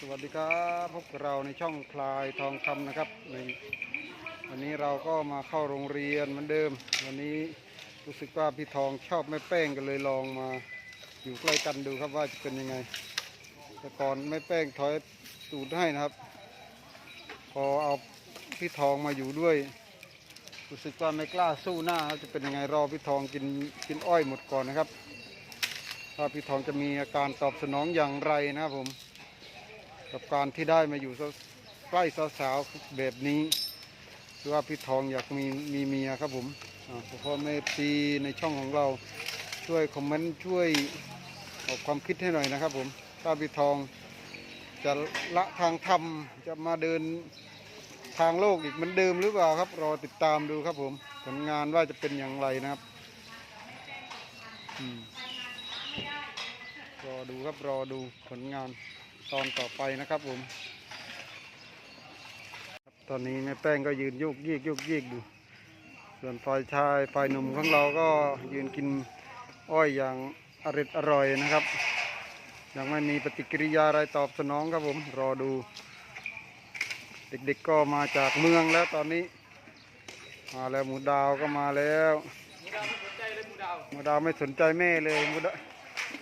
สวัสดีครับพบกับเราในช่องพลายทองคำนะครับในวันนี้เราก็มาเข้าโรงเรียนเหมือนเดิม วันนี้รู้สึกว่าพี่ทองชอบแม่แป้งก็เลยลองมาอยู่ใกล้กันดูครับว่าจะเป็นยังไง แต่ก่อนแม่แป้งถอยตูดให้นะครับ พอเอาพี่ทองมาอยู่ด้วย รู้สึกว่าไม่กล้าสู้หน้าจะเป็นยังไงรอพี่ทองกินกินอ้อยหมดก่อนนะครับว่าพี่ทองจะมีอาการตอบสนองอย่างไรนะครับผม กับการที่ได้มาอยู่ใกล้สาวๆแบบนี้คือว่าพี่ทองอยากมีมีเมียครับผมพ่อแม่ปีในช่องของเราช่วยคอมเมนต์ช่วยออกความคิดให้หน่อยนะครับผมถ้าพี่ทองจะละทางธรรมจะมาเดินทางโลกอีกเหมือนเดิมหรือเปล่าครับ รอติดตามดูครับผมผลงานว่าจะเป็นอย่างไรนะครับรอดูครับรอดูผลงาน ตอนต่อไปนะครับผม ตอนนี้แม่แป้งก็ยืนโยกเยกโยกเยกดูส่วนฝ่ายชายฝ่ายหนุ่มของเราก็ยืนกินอ้อยอย่างอร่อยอร่อยนะครับ ยังไม่มีปฏิกิริยาอะไรตอบสนองครับผมรอดู เด็กๆก็มาจากเมืองแล้วตอนนี้ มาแล้วหมูดาวก็มาแล้วหมูดาวไม่สนใจเลยหมูดาวหมูดาวไม่สนใจแม่เลยหมูดาว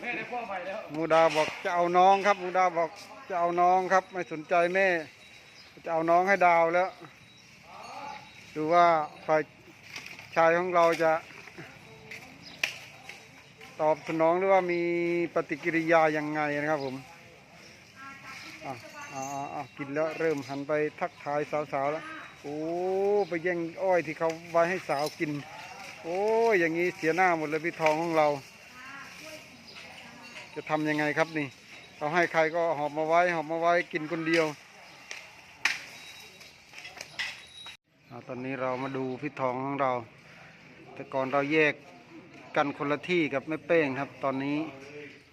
แม่ได้พ่อใหม่แล้วมูดาวบอกจะเอาน้องครับมูดาวบอกจะเอาน้องครับ ไม่สนใจแม่จะเอาน้องให้ดาวแล้ว ดูว่าฝ่ายชายของเราจะ ตอบสนองหรือว่ามีปฏิกิริยายังไงนะครับผมอะอะอะอะกินแล้วเริ่มหันไปทักทายสาวๆแล้วโอ้ไปแย่งอ้อยที่เขาไว้ให้สาวกิน โอ้ยอย่างนี้เสียหน้าหมดเลยพี่ทองของเรา จะทำยังไงครับนี่เขาให้ใครก็หอบมาไว้หอบมาไว้กินคนเดียวอตอนนี้เรามาดูพี่ทองของเรา แต่ก่อนเราแยกกันคนละที่กับแม่เป้งครับ ตอนนี้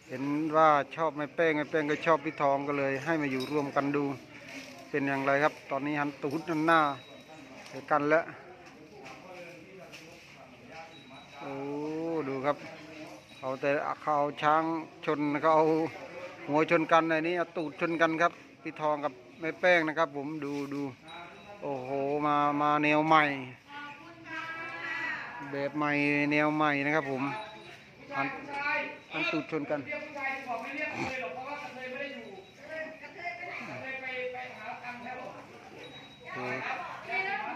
เห็นว่าชอบแม่เป้งแม่เป้งก็ชอบพี่ทองก็เลย ให้มาอยู่รวมกันดูเป็นอย่างไรครับ ตอนนี้หันตูดหันหน้าใส่กันแล้วโอ้ดูครับ เขาแต่เขาช้างชนเขาเอาหัวชนกันในนี้เอาตูดชนกันครับพี่ทองกับแม่แป้งนะครับ ผมดูดูโอ้โหมามาแนวใหม่ แบบใหม่แนวใหม่นะครับ ผมอันอันตูดชนกัน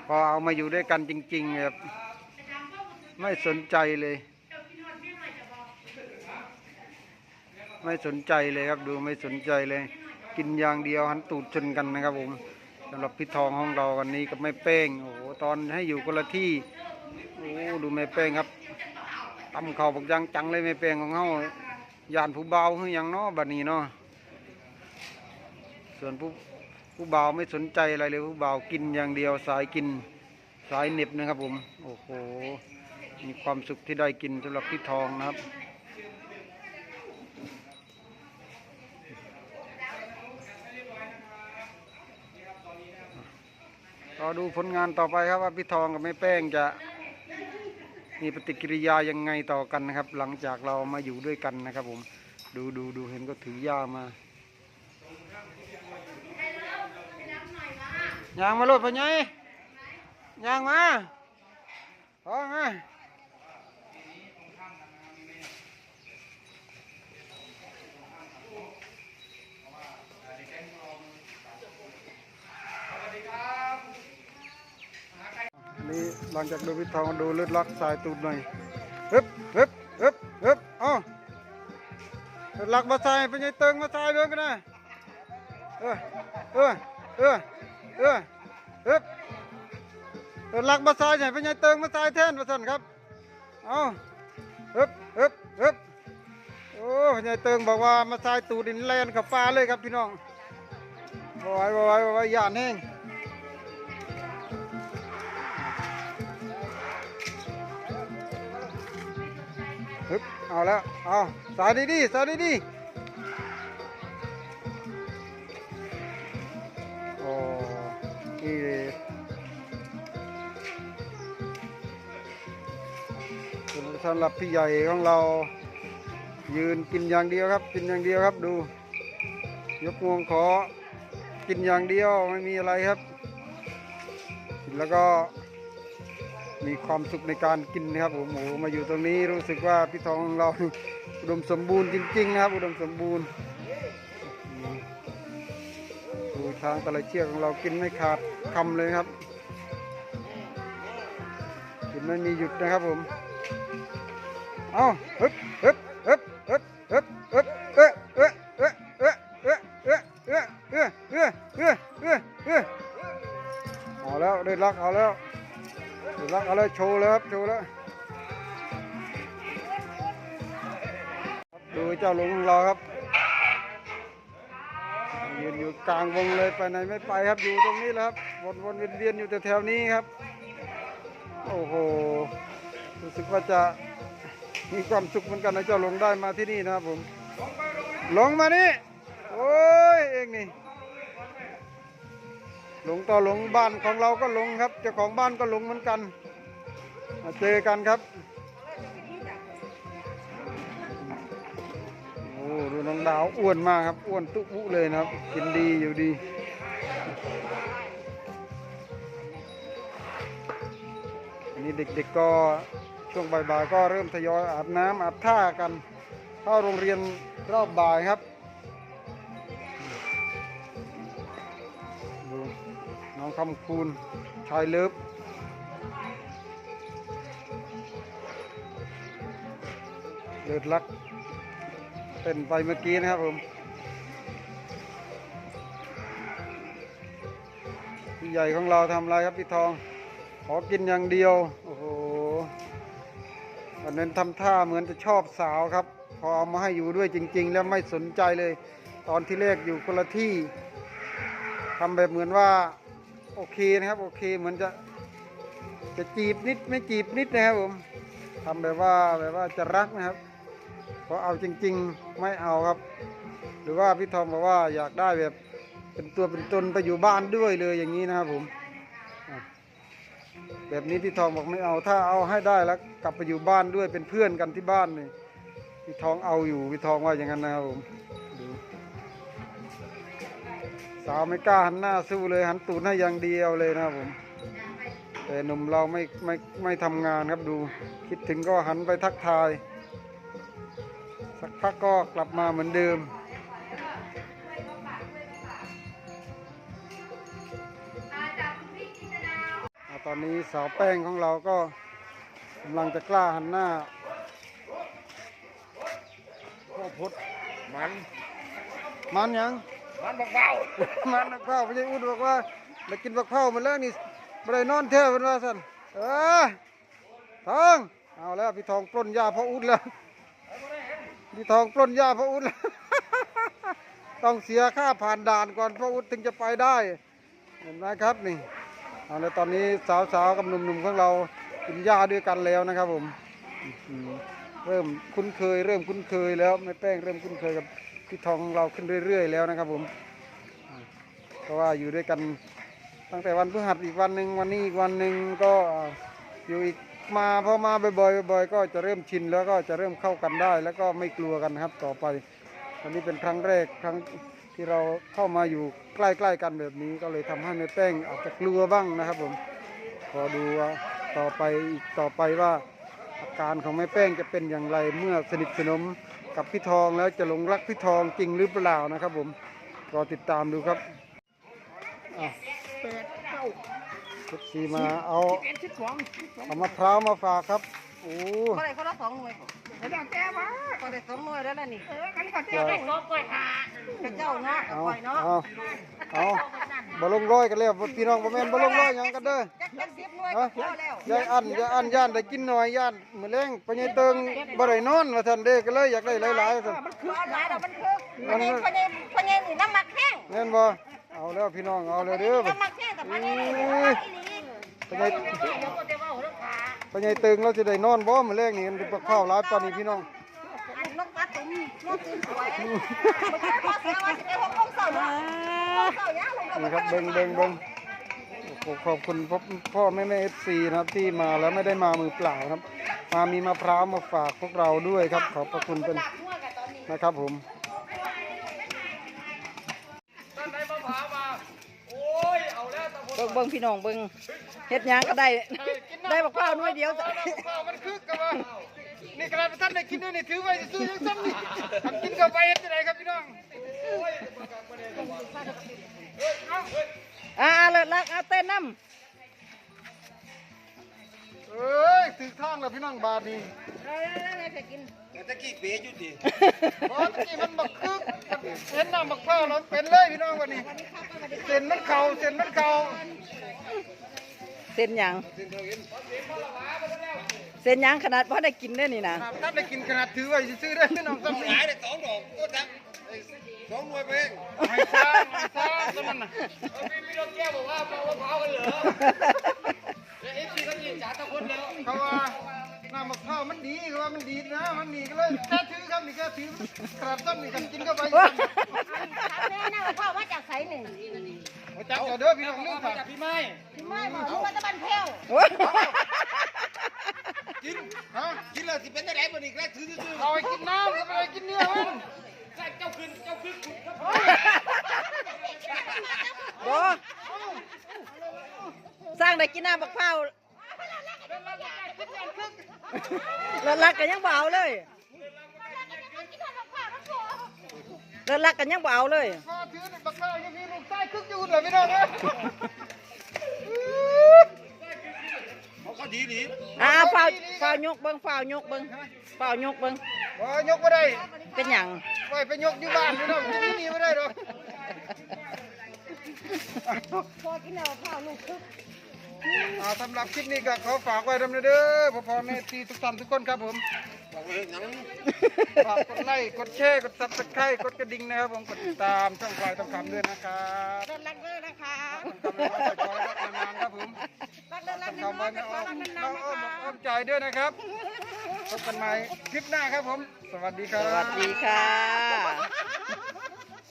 พอเอามาอยู่ด้วยกันจริงๆแบบไม่สนใจเลย ไม่สนใจเลยครับดูไม่สนใจเลย กินอย่างเดียวหันตูดชนกันนะครับผมสำหรับพี่ทองของเราวันนี้กับแม่เป้งโอ้โหตอนให้อยู่คนละที่โอ้ดูแม่เป้งครับตำเข่าบักยังจังเลยแม่เป้งของเขายานผู้เบาคือยังเนาะบัดนี้เนาะส่วนผู้ผู้เบาไม่สนใจอะไรเลยผู้เบากินอย่างเดียวสายกินสายเน็บนะครับผมโอ้โหมีความสุขที่ได้กินสำหรับพี่ทองนะครับ อดูผลงานต่อไปครับว่าพี่ทองกับแม่แป้งจะมีปฏิกิริยายังไงต่อกันนะครับ หลังจากเรามาอยู่ด้วยกันนะครับผม ดูดูดูเห็นก็ถือยามายางมาโลดพะไงยางมาพอมา สวัสดีครับ นี่หลังจากดูพี่ทองดูเลือดลักสายตูดหน่อยฮึบฮึบฮึบฮึบเอ้าเลือดลักมาใส่เป็นไงเติงมาใส่เบิ่องกันนะเออเออเออเออฮึบเลือดลักมาใส่ใส่เป็นไงเติงมาใส่แทนมาสั่นครับเอาฮึบฮึบฮึบโอ้เป็นไงเติงบอกว่ามาใส่ตูดดินแลนกับฟ้าเลยครับพี่น้องบไหวบไหวบไหย่านแห้ง ฮึบเอาแล้ว เอาสายดีสายดีโอ้นี่สำหรับพี่ใหญ่ของเรา ยืนกินอย่างเดียวครับ กินอย่างเดียวครับดู ยกงวงขอ กินอย่างเดียวไม่มีอะไรครับ แล้วก็ มีความสุขในการกินนะครับผมโอ้มาอยู่ตรงนี้รู้สึกว่าพี่ทองของเราอุดมสมบูรณ์จริงๆนะครับ อุดมสมบูรณ์ดูช้างแต่ลเชือกของเรากินไม่ขาดคำเลยครับกินไม่มีหยุดนะครับผมเอาฮึบฮึบฮึบฮึบฮึบฮึบเอ๊ะเอ๊ะเอ๊ะเอ๊ะเอ๊ะเอ๊ะเอ๊ะเอ๊ะเอ๊ะเอ๊ะเอ๊ะเอ๊ะเอาแล้วได้รักเอาแล้วได้รัก เล้วโชว์แล้วครับโชว์แล้วดูเจ้าหลวงของเราครับยืนอยู่กลางวงเลยไปไหนไม่ไปครับอยู่ตรงนี้แหละครับวนวนเวียนเวียนอยู่แต่แถวนี้ครับ โอ้โหรู้สึกว่าจะมีความสุขเหมือนกันนะเจ้าหลงได้มาที่นี่นะครับผม ลงมานี่โอ้ยเองนี่หลงต่อหลงบ้านของเราก็ลงครับเจ้าของบ้านก็ลงเหมือนกัน มาเจอกันครับ โอ้ดูน้องดาวอ้วนมากครับ อ้วนตุ๊บุเลยนะครับ กินดีอยู่ดีอันนี้เด็กๆก็ช่วงบ่ายๆก็เริ่มทยอยอาบน้ำอาบท่ากันเข้าโรงเรียนรอบบ่ายครับดูน้องคำคูณชายเลิฟ เลิศลักเต้นไปเมื่อกี้นะครับผมพี่ใหญ่ของเราทำอะไรครับพี่ทอง ขอกินอย่างเดียว โอ้โหวันนั้นทำท่าเหมือนจะชอบสาวครับ พอเอามาให้อยู่ด้วยจริง ๆ แล้วไม่สนใจเลย ตอนที่แรกอยู่คนละที่ทำแบบเหมือนว่าโอเคนะครับ โอเคเหมือนจะจะจีบนิดไม่จีบนิดนะครับผมทำแบบว่าแบบว่าจะรักนะครับ พอเอาจริง ๆ ไม่เอาครับ หรือว่าพี่ทอมบอกว่าอยากได้แบบเป็นตัวเป็นตนไปอยู่บ้านด้วยเลยอย่างนี้นะครับผม แบบนี้พี่ทองบอกไม่เอาถ้าเอาให้ได้แล้วกลับไปอยู่บ้านด้วยเป็นเพื่อนกันที่บ้านนี่พี่ทองเอาอยู่พี่ทองว่าอย่างนั้นนะครับผมสาวไม่กล้าหันหน้าสู้เลยหันตูดให้อย่างเดียวเลยนะครับผม แต่หนุ่มเราไม่ไม่ไม่ทำงานครับดู คิดถึงก็หันไปทักทาย สักพักก็กลับมาเหมือนเดิมอ่าตอนนี้สาวแป้งของเราก็กำลังจะกล้าหันหน้าพ่อพดมัน มันยัง มันบอกเบามันนักข้าวไม่ใช่อุดบอกว่าได้กินบักข้าวมาแล้วนี่ไม่ได้นอนเท่าเป็นว่าสันเออทอง เอาแล้วพี่ทองปล้นยาพ่ออุดแล้ว พี่ทองปล้นยาพ่ออุดแล้วต้องเสียค่าผ่านด่านก่อนพ่ออุดถึงจะไปได้ เห็นไหมครับนี่เอาแล้วตอนนี้สาวๆกับหนุ่มๆของเรากินหญ้าด้วยกันแล้วนะครับผมอืมเริ่มคุ้นเคย เริ่มคุ้นเคยแล้วแม่แป้งเริ่มคุ้นเคยกับพี่ทองของเราขึ้นเรื่อย ๆ แล้วนะครับผมเพราะว่าอยู่ด้วยกันตั้งแต่วันพฤหัสอีกวันหนึ่งวันนี้อีกวันหนึ่งก็อยู่อีก มาพอมาบ่อยๆบ่อยๆก็จะเริ่มชินแล้วก็จะเริ่มเข้ากันได้ แล้วก็ไม่กลัวกันครับต่อไปวันนี้เป็นครั้งแรกครั้งที่เราเข้ามาอยู่ใกล้ๆกันแบบนี้ ก็เลยทำให้แม่แป้งอาจจะกลัวบ้างนะครับผมขอดูว่าต่อไปอีกต่อไปว่าอาการของแม่แป้งจะเป็นอย่างไรเมื่อสนิทสนมกับพี่ทองแล้วจะหลงรักพี่ทองจริงหรือเปล่านะครับผมรอติดตามดูครับอะแปดเก้า เจ็ดสีมาเอาเอ็ดสิบสองสิบสองเอามะพร้าวมาฝากครับโอ้ก็ได้คนละสองหน่วยไอ้ดอกแก้วมาก็ได้สองหน่วยแล้วล่ะนี่เออกันก็เจ้าได้สองก้อยหากับเจ้าเนาะกับเอาข่อยเนาะเอาเอาบอลงร้อยกันแล้วพี่น้องบ่แม่นบอลงร้อยหยังกันเด้อจักจักสิบหน่วยฮะก็พอแล้วยายอันยายอันย่านได้กินหน่อยย่านมื้อแรงไปยายเติงบ่ได้นอนว่าท่านเด้ก็เลยอยากได้หลายๆว่าซั่นมันคือหลายแล้วมันคือพญพญพญนี่น้ำหมักแห้งแม่นบ่เอาแล้วพี่น้องเอาแล้วเด้อน้ำหมักแห้งแต่พญนี่น้ำหมักอีหลี ใหญ่พอใหญ่ตึงเราจะได้นอนบ่มื้อแรกนี่เป็นข้าวหลายปานนี้พี่น้องอันนกปัดตุ้นกตุ้มสวยบ่ได้พอเสวาสิเนาะยนี่ครับเบิงเบิ่งเบงขอบคุณพ่อแม่แม่เอฟซีนะครับที่มาแล้วไม่ได้มามือเปล่าครับ มามีมะพร้าวมาฝากพวกเราด้วยครับ ขอบพระคุณเป็นนะครับผมเบิ่งพี่น้องเบิ่ง เฮ็ดหยังก็ได้ ได้บักพร้าวหน้อยเดียวจ้ะได้บักพร้าวมันคึกกันว่านี่กระดาษท่านได้กินด้วยนี่ถือไว้ซื้อยังซ้ำนี่ทำกินเข้าไปเฮ็ดจะไดครับพี่น้องอ่าเลิศลักเอาเต้นน้เอ้ยถือทางแล้วพี่น้องบาดนี่ตะกี้เป๊ะอยู่ดิเพราะตะกี้มันบักคึกเห็นน้ำบักพร้าวแล้วเป็นเลยพี่น้องวันนี้เส้นมันเข่าเส้นมันเข่าำ เส้นหยังเส้นหยังขนาดพอได้กินได้อนี่นะท่านได้กินขนาดถือไว้ซื้อได้พี่น้องซ้ำนี่หายได้สองดอกก็ทำสองหน่วยเองให้ซ่าให้ซ่าซะมันน่ะพี่พี่รถแก้วบอกว่าเมามะพร้าวกันเหรอเอฟซีเขายิงจ่าตะคนแล้วเขาว่าน้ำมะพร้าวมันดีเขาว่ามันดีนะมันดีก็เลยแค่ถือครับนี่แค่ถือขนาดต้นนี่กันกินเข้าไป ถามแม่นะว่าพ่อมาจากไสหนึ่ง โอ้ จักเอาเด้อพี่น้องลืมฝากจากพี่ไม้ไม่บอกรู้ว่าจะบันเทวโอ้ยกินฮะกินเลยสิเป็นได้ไหนบ่นี่แรกถือซื้อเอาไปกินน้ำก็ไปกินเนื้อมันแรกเจ้าขึ้นเจ้าขึ้นขุดครับโอ้สร้างได้กินน้ำบักพร้าวเลิศลักกันยังเบเอาเลยเลิศลักกันยังเบเอาเลย พอถือบักข้าวยังมีลูกใต้คึกอยู่เลยพี่น้องนะเขาเขาดีดีอ่าฝ้าวฝ้าวยกเบิ้งฝ้าวยกเบิ้งฝ้าวยกเบิ้งบ่ยกไม่ได้เป็นหยังไว้ไปยกอยู่บ้านพี่น้องกินที่นี่ไม่ได้หรอกพอกินแล้วพ่อลูกคึก อ่าสำหรับคลิปนี้ก็ขอฝากไว้ดำเนินเด้อพ่อพ่อแม่ที่ทุกท่านทุกคนครับผม บอกเลยหนังฝากกดไลค์กดแชร์กดซับสไครต์กดกระดิ่งนะครับผมกดติดตามช่องปลายทองคำด้วยนะครับเดินรักเด้อนะคะทำให้เราคอยรักนานๆครับผมรักเดินรักทำน้อไว้ยนะๆอ้อมรักนานๆนะอ้อมคะอ้อมใจด้วยนะครับพบกันใหม่คลิปหน้าครับผม สวัสดีครับ สวัสดีค่ะ